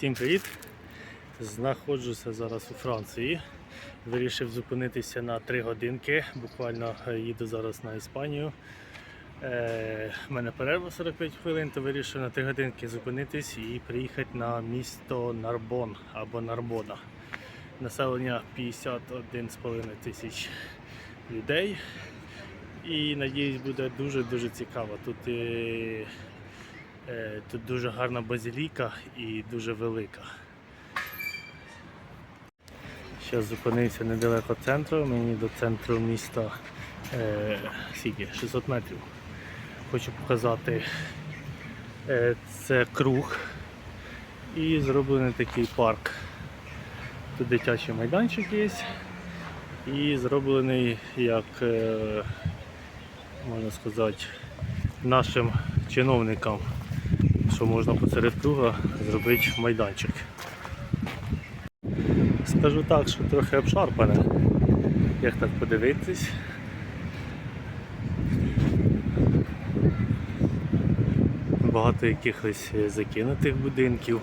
Всім привіт! Знаходжуся зараз у Франції. Вирішив зупинитися на 3 годинки. Буквально е, їду зараз на Іспанію. Е, У мене перерва 45 хвилин, то вирішив на 3 годинки зупинитись і приїхати на місто Нарбон або Нарбона. Населення 51,5 тисяч людей. І надіюсь, буде дуже-дуже цікаво. Тут Е, Тут дуже гарна базиліка і дуже велика. Зараз зупинився недалеко центру, мені до центру міста е, скільки? 600 метрів. Хочу показати е, це круг і зроблений такий парк. Тут дитячий майданчик є і зроблений як е, можна сказати нашим чиновникам що можна посеред круга зробити майданчик. Скажу так, що трохи обшарпане, як так подивитись. Багато якихось закинутих будинків.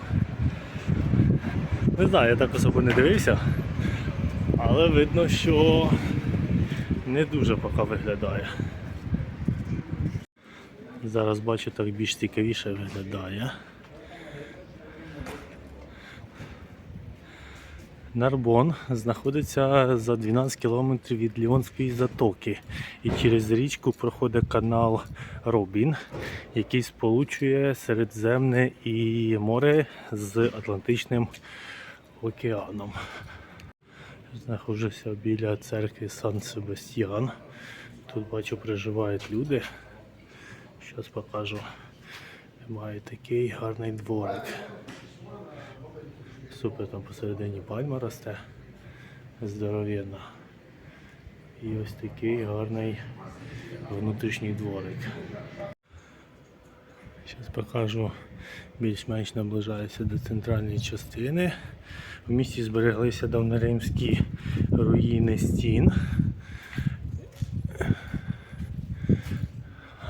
Не знаю, я так особо не дивився, але видно, що не дуже поки виглядає. Зараз бачу так більш цікавіше виглядає. Нарбон знаходиться за 12 кілометрів від Ліонської затоки і через річку проходить канал Робін, який сполучує Середземне і море з Атлантичним океаном. Знаходжуся біля церкви Сан Себастьян. Тут бачу проживають люди. Зараз покажу. Має такий гарний дворик. Супер там посередині пальма росте. Здоров'яна. І ось такий гарний внутрішній дворик. Зараз покажу, більш-менш наближаюся до центральної частини. В місті збереглися давнеримські руїни стін.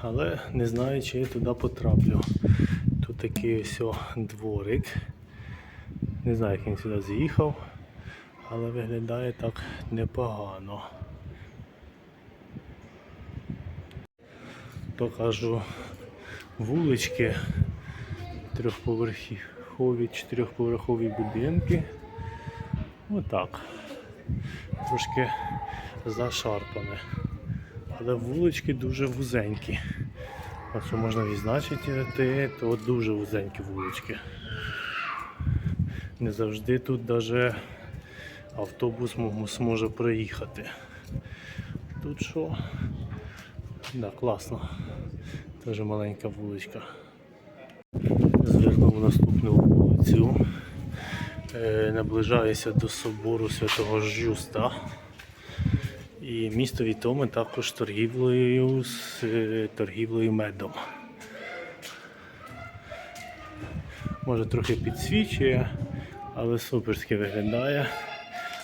Але не знаю, чи я туди потраплю. Тут такий ось дворик. Не знаю, як він сюди з'їхав, але виглядає так непогано. Покажу вулички, трьохповерхові, чотирьохповерхові будинки. Отак. Трошки зашарпане але вулички дуже вузенькі. Якщо можна відзначити, то дуже вузенькі вулички. Не завжди тут навіть автобус зможе проїхати. Тут що? Да, класно. Теж маленька вуличка. Звернув наступну вулицю. Е, наближаюся до собору святого Жюста. І місто відоме також торгівлею з е, торгівлею медом. Може трохи підсвічує, але суперськи виглядає.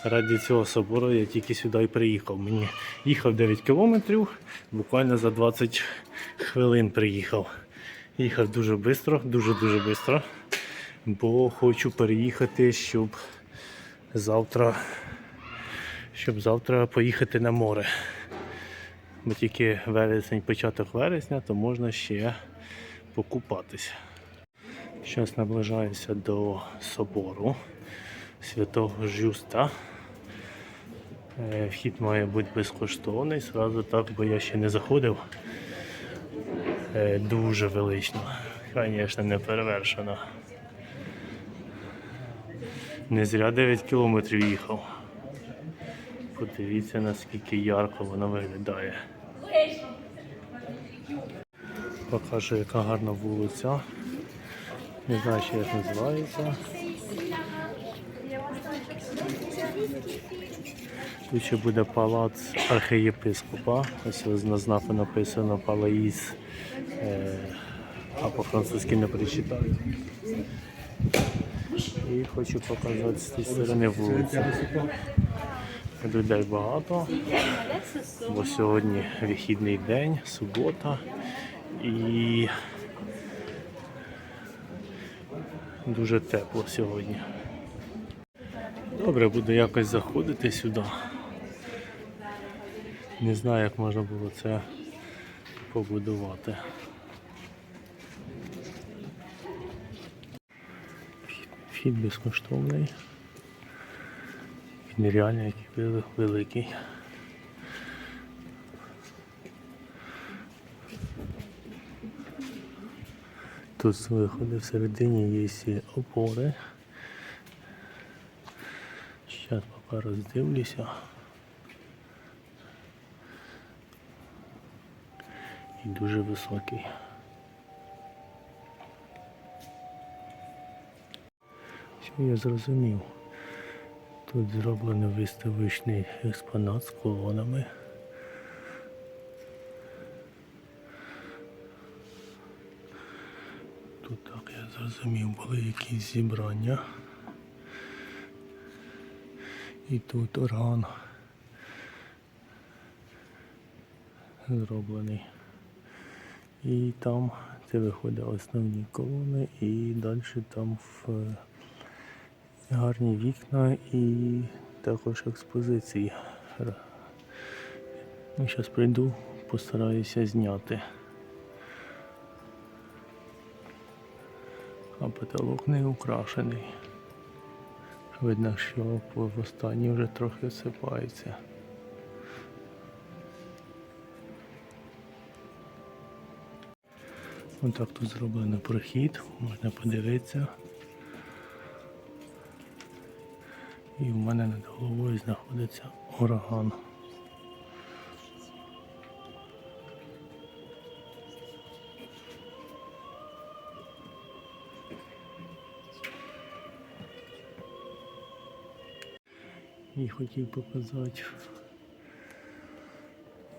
Раді цього собору я тільки сюди і приїхав. Мені їхав 9 кілометрів, буквально за 20 хвилин приїхав. Їхав дуже швидко, дуже-дуже швидко, бо хочу переїхати, щоб завтра щоб завтра поїхати на море. Бо тільки вересень, початок вересня, то можна ще покупатися. Зараз наближаюся до собору святого Жюста. Е, Вхід має бути безкоштовний, Сразу так, бо я ще не заходив. Е, Дуже велично. Звісно, не перевершено. Не зря 9 кілометрів їхав. Подивіться наскільки ярко воно виглядає. Покажу яка гарна вулиця. Не знаю ще як називається. Тут ще буде палац архієпископа. Ось на знаку написано Палаїс, е, а по-французьки не прочитаю. І хочу показати з цієї сторони вулицю. Людей багато, бо сьогодні вихідний день, субота і Дуже тепло сьогодні. Добре, буду якось заходити сюди. Не знаю, як можна було це побудувати. Вхід- безкоштовний. Нереально який вели- великий. Тут з виходу всередині є всі опори. Зараз поки роздивлюся. І дуже високий. Що я зрозумів? Тут зроблений виставочний експонат з колонами. Тут так я зрозумів, були якісь зібрання. І тут орган зроблений. І там це виходить основні колони і далі там в гарні вікна і також експозиції. Ну, зараз прийду, постараюся зняти. А потолок не украшений. Видно, що в останній вже трохи всипається. Отак тут зроблено прохід, можна подивитися. І в мене над головою знаходиться ураган. І хотів показати,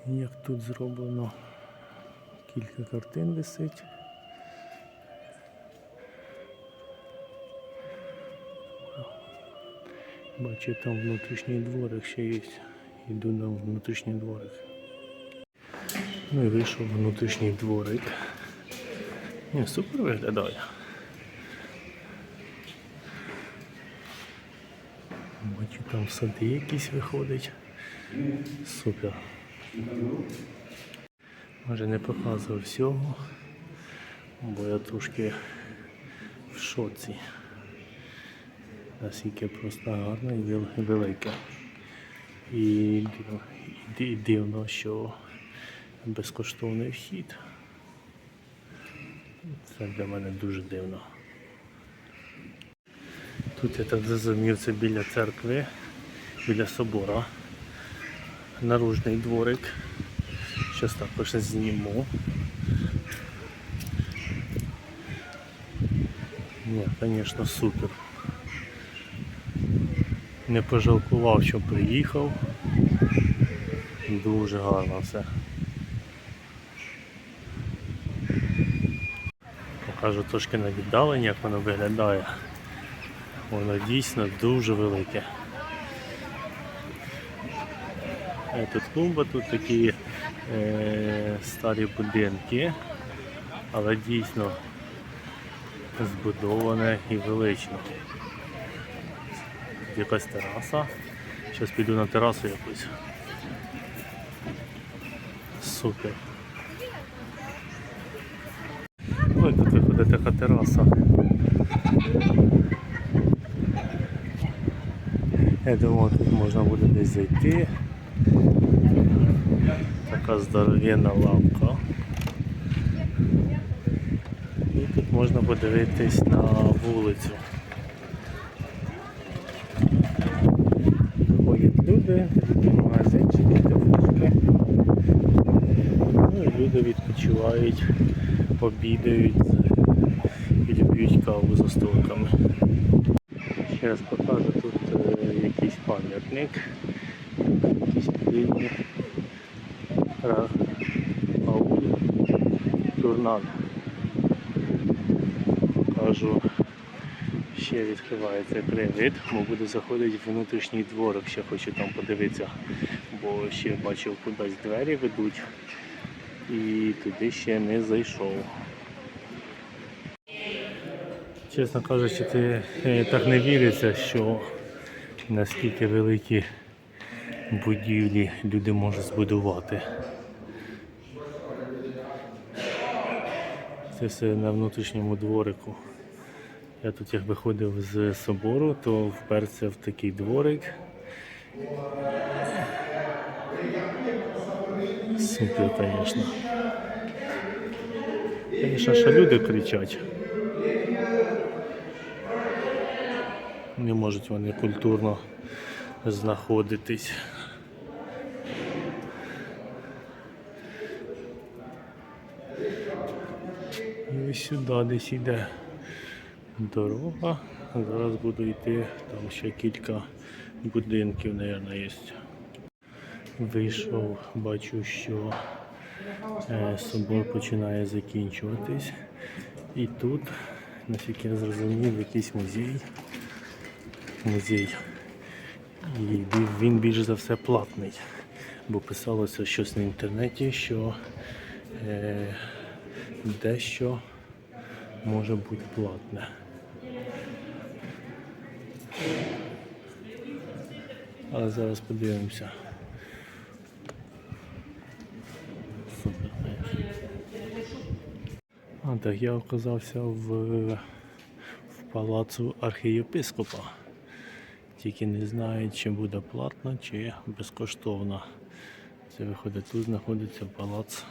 як тут зроблено кілька картин висить. Бачу, там внутрішній дворик ще є. Йду на внутрішній дворик. Ну і вийшов внутрішній дворик. Ні, супер виглядає. Бачу, там сади якісь виходять. Супер. Може не показував всього, бо я трошки в шоці. Наскільки просто гарно і вел- і дивно, що безкоштовний вхід. Це для мене дуже дивно. Тут я так зрозумів, це біля церкви, біля собора. Наружний дворик. Зараз також зніму. Ні, звісно, супер. Не пожалкував, що приїхав. Дуже гарно все. Покажу трошки на віддаленні, як воно виглядає. Воно дійсно дуже велике. Е, Тут клумба, тут такі е, старі будинки, але дійсно збудоване і велично. Якась тераса. Зараз піду на терасу якусь. Супер. Ой, тут виходить така тераса. Я думав, тут можна буде десь зайти. Така здоровенна лавка. І тут можна подивитись на вулицю. Ходять люди, магазинчики, кафешки. Ну і люди відпочивають, обідають і п'ють каву за столиками. Ще раз покажу тут е, якийсь пам'ятник, якісь підвідні. Рауль журнал. Покажу. Ще відкривається привід, бо буду заходити в внутрішній дворик, ще хочу там подивитися, бо ще бачив кудись двері ведуть і туди ще не зайшов. Чесно кажучи, ти е, так не віриться, що наскільки великі будівлі люди можуть збудувати. Це все на внутрішньому дворику. Я тут як виходив з собору, то вперся в такий дворик. Супер, звісно. Звісно, що люди кричать. Не можуть вони культурно знаходитись. І сюди десь йде дорога. Зараз буду йти, там ще кілька будинків, мабуть, є. Вийшов, бачу, що е, собор починає закінчуватись. І тут, наскільки я зрозумів, якийсь музей. Музей. І він більш за все платний. Бо писалося щось на інтернеті, що е, дещо може бути платне. Але зараз подивимося. Супер. Так я оказався в, в палацу архієпископа. Тільки не знаю, чи буде платно, чи безкоштовно. Це виходить, тут знаходиться палац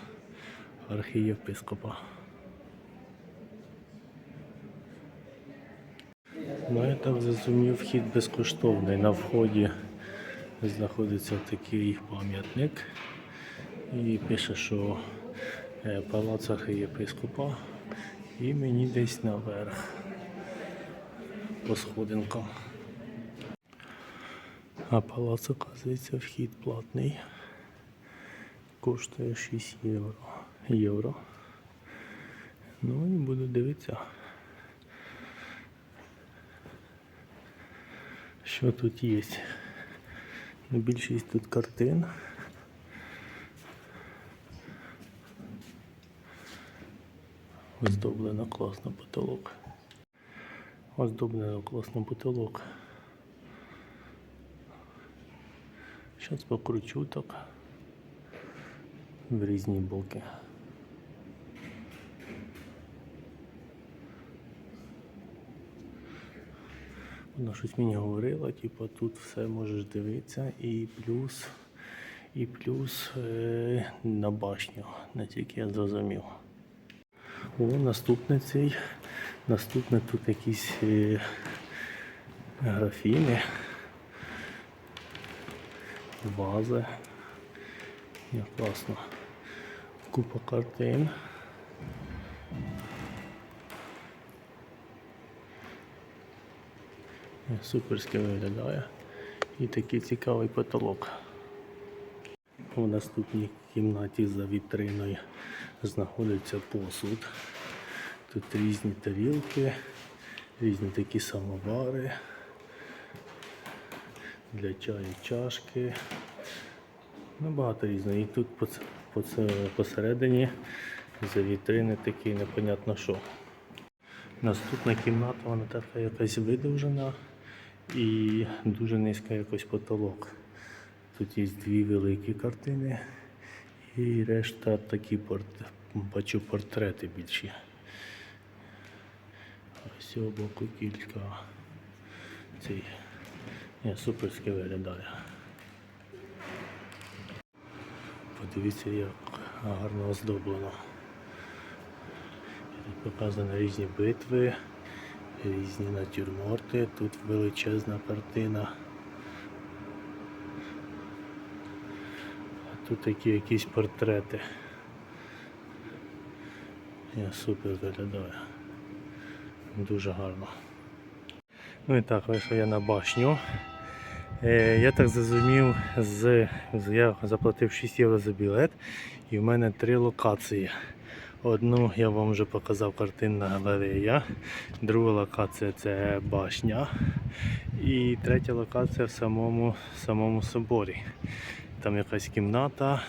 архієпископа. Ну, я так зрозумів, вхід безкоштовний. На вході знаходиться такий пам'ятник. І пише, що е, палац архієпископа. І мені десь наверх по сходинкам. А палац, оказується, вхід платний. Коштує 6 євро. євро. Ну і буду дивитися. Що тут є? Більшість тут картин. Оздоблено класно потолок. Оздоблено класно потолок. Зараз покручу так в різні боки. Вона щось мені говорила, типу тут все можеш дивитися і плюс, і плюс е, на башню, наскільки я зрозумів. О, наступний цей. Наступне тут якісь е, графіни, вази. Як класно. Купа картин. Е, Суперське виглядає. І такий цікавий потолок. У наступній кімнаті за вітриною знаходиться посуд. Тут різні тарілки, різні такі самовари. Для чаю чашки. Ну, багато різного. І тут посередині за вітрини такі непонятно що. Наступна кімната, вона така якась видовжена і дуже низька якось потолок. Тут є дві великі картини і решта такі порт... бачу портрети більші. Ось цього боку кілька цей Ні, суперське виглядає. Подивіться, як гарно оздоблено. Тут показані різні битви, різні натюрморти. Тут величезна картина. Тут такі якісь портрети. Я супер виглядає. Дуже гарно. Ну і так, вийшов я на башню. Е, я так зрозумів, з- я заплатив 6 євро за білет і в мене три локації. Одну я вам вже показав картинна галерея, друга локація це башня. І третя локація в самому, самому соборі. Там якась кімната.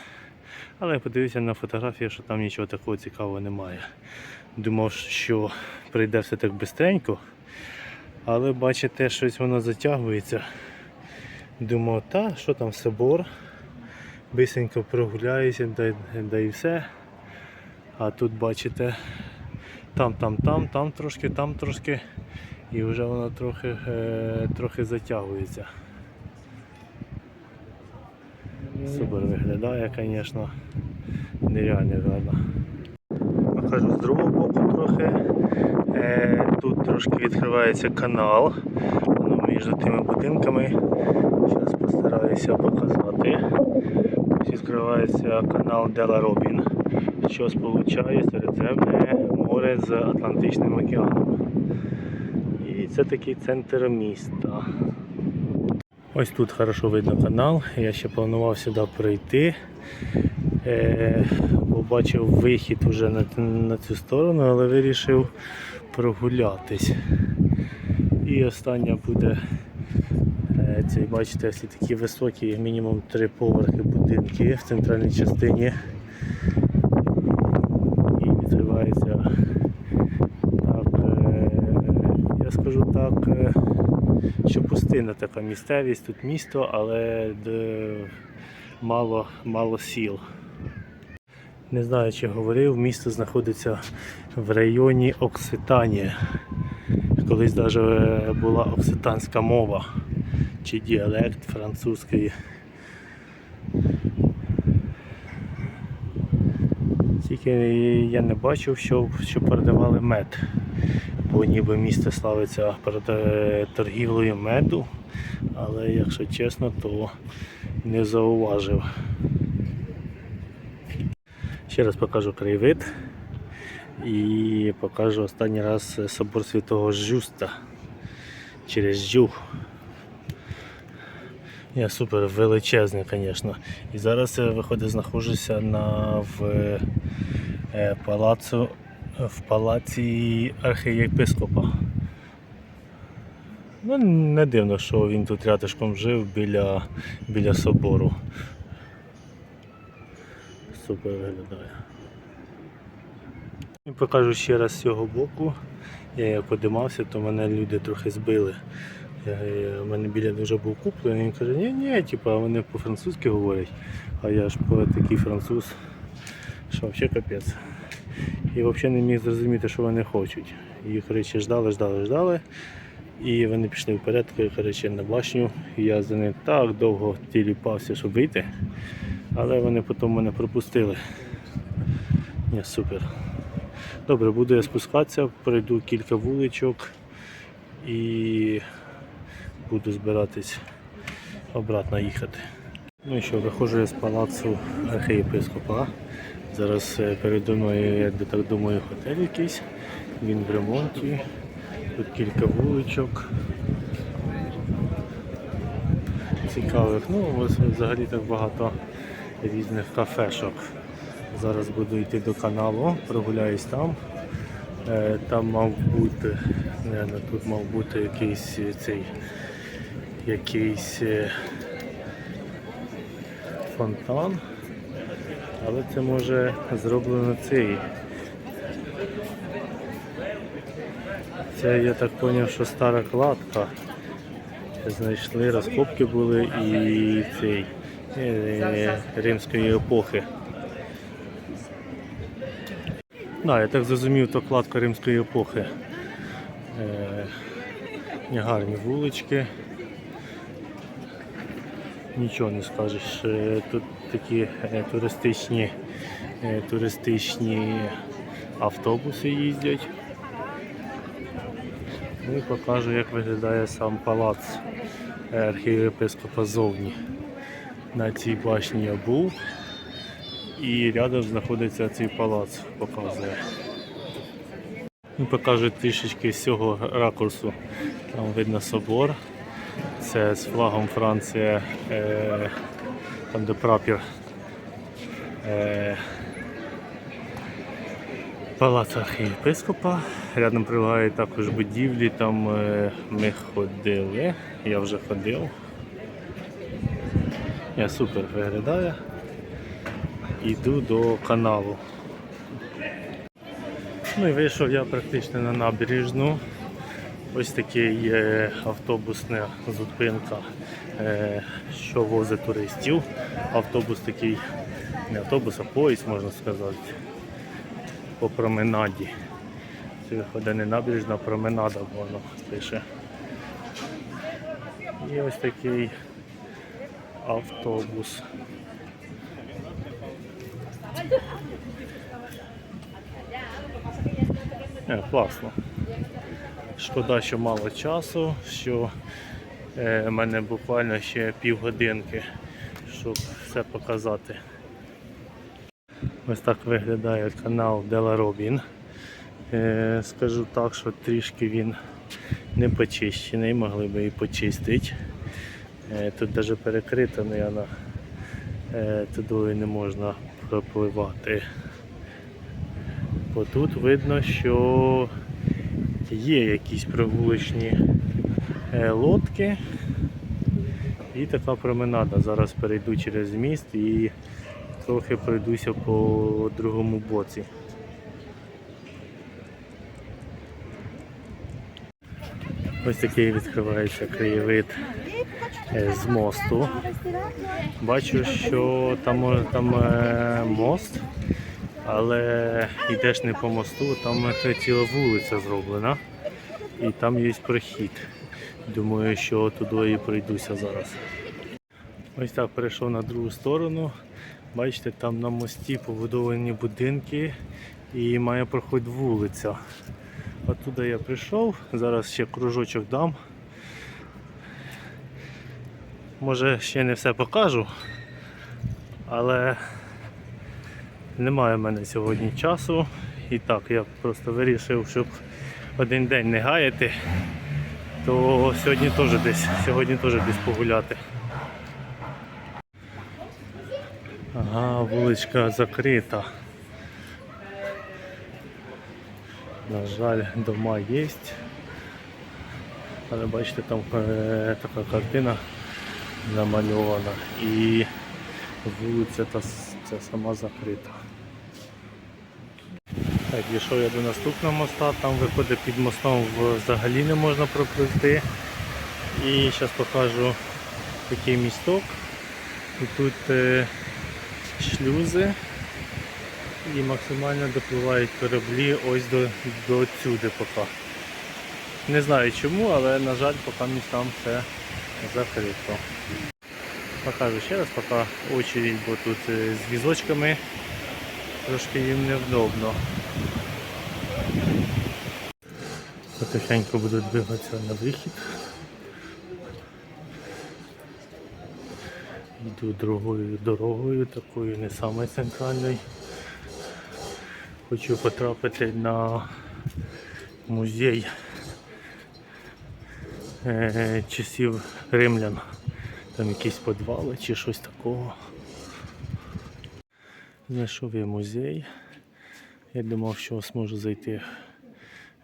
Але я подивився на фотографії, що там нічого такого цікавого немає. Думав, що прийде все так бистренько. Але бачите, щось воно затягується. Думав, та, що там собор. Бисенько прогуляюся, да, да і все. А тут бачите, там, там, там, там трошки, там трошки. І вже воно трохи, е, трохи затягується. Супер виглядає, звісно, нереально гарно. Покажу з другого боку трохи. Е, тут трошки відкривається канал. Воно між тими будинками. Зараз постараюся показати. Ось відкривається канал Дела Робін, що сполучає Середземне море з Атлантичним океаном. І це такий центр міста. Ось тут хорошо видно канал. Я ще планував сюди прийти. Е, побачив вихід уже на, на цю сторону, але вирішив прогулятись. І остання буде е, цей, бачите, ось такі високі, мінімум три поверхи будинки в центральній частині. І відкривається так, е, я скажу так, е, що пустинна така місцевість, тут місто, але де мало, мало сіл. Не знаю, чи говорив, місто знаходиться в районі Окситанія. Колись навіть була окситанська мова чи діалект французької. Тільки я не бачив, що, що передавали мед, бо ніби місто славиться е, торгівлею меду, але якщо чесно, то не зауважив. Ще раз покажу краєвид і покажу останній раз собор святого Жуста через Жух. Я супер величезний, звісно. І зараз я виходить знаходжуся на в е, палацу в палаці архієпископа. Ну, не дивно, що він тут рядышком жив біля, біля собору. Супер виглядає. І покажу ще раз з цього боку. Я як подимався, то мене люди трохи збили. У мене біля вже був куплений, він каже, ні, ні, типу, вони по-французьки говорять, а я ж по такий француз, що взагалі капець. І взагалі не міг зрозуміти, що вони хочуть. Їх коротше, ждали, ждали, ждали. І вони пішли вперед, коротше, на башню. І я за ним так довго тіліпався, щоб вийти. Але вони потім мене пропустили. Ні, супер. Добре, буду я спускатися, пройду кілька вуличок і буду збиратись обратно їхати. Ну і що, виходжу я з палацу архієпископа. Зараз е, передо мною, я так думаю, готель якийсь. Він в ремонті. Тут кілька вуличок. Цікавих. Ну, взагалі так багато різних кафешок. Зараз буду йти до каналу, прогуляюсь там. Е, Там мав бути, не, тут мав бути якийсь е, цей якийсь фонтан, але це може зроблено цей. Це я так зрозумів, що стара кладка. Знайшли, розкопки були і цей е, римської епохи. Да, я так зрозумів, то кладка римської епохи. Е, гарні вулички. Нічого не скажеш. Е, Тут такі е, туристичні, е, туристичні автобуси їздять. Ну і покажу, як виглядає сам палац е, архієпископа зовні. На цій башні я був. І рядом знаходиться цей палац, показує. Ну, покажу трішечки з цього ракурсу. Там видно собор. Це з флагом Франція, там де прапір. Е, Палац архієпископа. Рядом прилягають також будівлі, там е, ми ходили. Я вже ходив. Я супер виглядає. Іду до каналу. Ну і вийшов я практично на набережну. Ось такий автобусна зупинка, е, що возить туристів. Автобус такий, не автобус, а поїзд, можна сказати, по променаді. Це виходить не набережна, променада, воно пише. І ось такий автобус. Е, класно. Шкода, що мало часу, що е, в мене буквально ще півгодинки, щоб все показати. Ось так виглядає канал Дела Робін. Е, скажу так, що трішки він не почищений, могли би і почистити. Е, тут навіть перекрито, мабуть, е, туди не можна пропливати. Бо тут видно, що є якісь прогулочні е, лодки і така променада. Зараз перейду через міст і трохи пройдуся по другому боці. Ось такий відкривається краєвид е, з мосту. Бачу, що там, там е, мост, але йдеш не по мосту, там ціла вулиця зроблена. І там є прохід. Думаю, що туди і пройдуся зараз. Ось так перейшов на другу сторону. Бачите, там на мості побудовані будинки і має проходити вулиця. Оттуда я прийшов, зараз ще кружочок дам. Може ще не все покажу, але немає в мене сьогодні часу. І так, я просто вирішив, щоб один день не гаяти, то сьогодні теж десь, сьогодні теж десь погуляти. Ага, вуличка закрита. На жаль, дома є. Але бачите, там е, така картина намальована і вулиця та ця сама закрита. Так, дійшов я до наступного моста, там виходить під мостом взагалі не можна пропливти. І зараз покажу такий місток. І тут е, шлюзи і максимально допливають кораблі ось до, до сюди поки. Не знаю чому, але на жаль, поки містам все закрито. Покажу ще раз, поки очередь, бо тут е, з візочками трошки їм невдобно. Потихеньку будуть двигатися на вихід. Йду другою дорогою, такою не саме центральною. Хочу потрапити на музей е, часів римлян. Там якісь підвали чи щось такого. Знайшов я музей. Я думав, що зможу зайти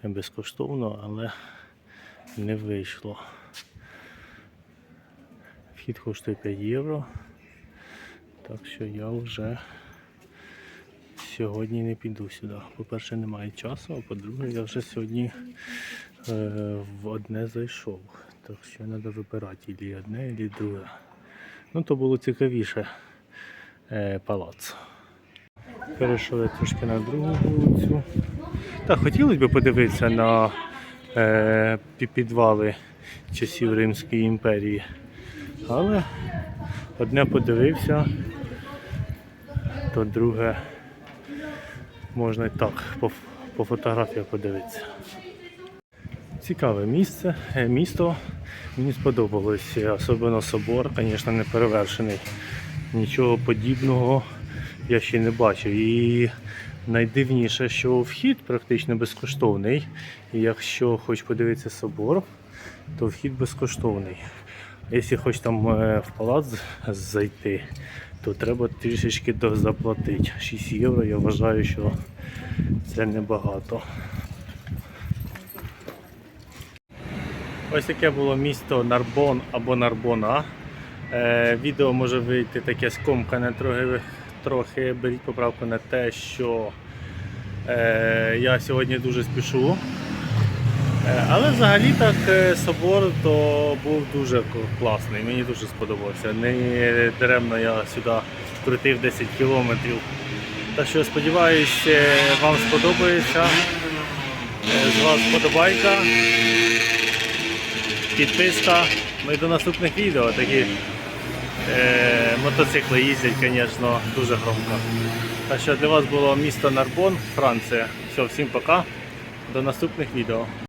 безкоштовно, але не вийшло. Вхід коштує 5 євро. Так що я вже сьогодні не піду сюди. По-перше, немає часу, а по-друге, я вже сьогодні е, в одне зайшов. Так що треба вибирати і одне, і друге. Ну, то було цікавіше е, палац. Перейшов трошки на другу вулицю. Так, хотілося б подивитися на е, підвали часів Римської імперії. Але одне подивився, то друге можна і так по, по фотографіях подивитися. Цікаве місце, е, місто. Мені сподобалось, особливо собор, звісно, не перевершений. Нічого подібного я ще не бачив. І найдивніше, що вхід практично безкоштовний. І якщо хочеш подивитися собор, то вхід безкоштовний. Якщо хочеш там е, в палац зайти, то треба трішечки заплатити. 6 євро, я вважаю, що це небагато. Ось таке було місто Нарбон або Нарбона. Е, відео може вийти таке скомкане трохи, трохи беріть поправку на те, що Е, я сьогодні дуже спішу. Е, Але взагалі так е, собор то був дуже класний, мені дуже сподобався. Не даремно я сюди крутив 10 кілометрів. Так що сподіваюсь, е, вам сподобається. Е, З вас вподобайка, підписка. Ну і до наступних відео. Такі мотоцикли їздять, звісно, дуже громко. Так що для вас було місто Нарбон, Франція. Все, всім пока. До наступних відео.